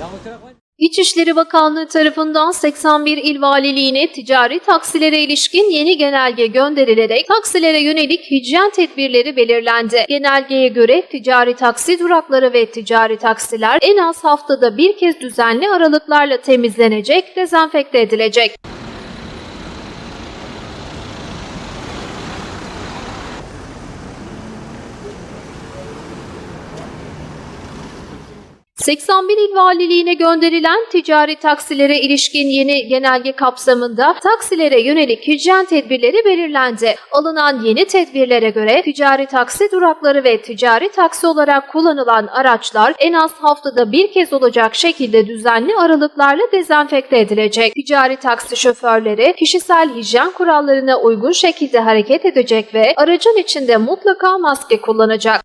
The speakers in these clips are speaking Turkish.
Yağmur tarafı İçişleri Bakanlığı tarafından 81 il valiliğine ticari taksilere ilişkin yeni genelge gönderilerek taksilere yönelik hijyen tedbirleri belirlendi. Genelgeye göre ticari taksi durakları ve ticari taksiler en az haftada bir kez düzenli aralıklarla temizlenecek, dezenfekte edilecek. ...81 il valiliğine gönderilen ticari taksilere ilişkin yeni genelge kapsamında taksilere yönelik hijyen tedbirleri belirlendi. Alınan yeni tedbirlere göre ticari taksi durakları ve ticari taksi olarak kullanılan araçlar en az haftada bir kez olacak şekilde düzenli aralıklarla dezenfekte edilecek. Ticari taksi şoförleri kişisel hijyen kurallarına uygun şekilde hareket edecek ve aracın içinde mutlaka maske kullanacak.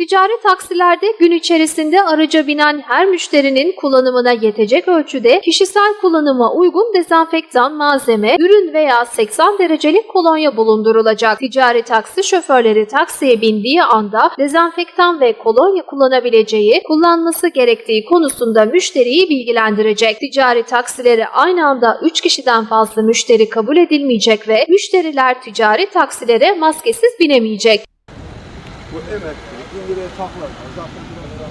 Ticari taksilerde gün içerisinde araca binen her müşterinin kullanımına yetecek ölçüde kişisel kullanıma uygun dezenfektan malzeme, ürün veya 80 derecelik kolonya bulundurulacak. Ticari taksi şoförleri taksiye bindiği anda dezenfektan ve kolonya kullanabileceği, kullanması gerektiği konusunda müşteriyi bilgilendirecek. Ticari taksilere aynı anda 3 kişiden fazla müşteri kabul edilmeyecek ve müşteriler ticari taksilere maskesiz binemeyecek bu emekli, indire taklarına zaten biraz.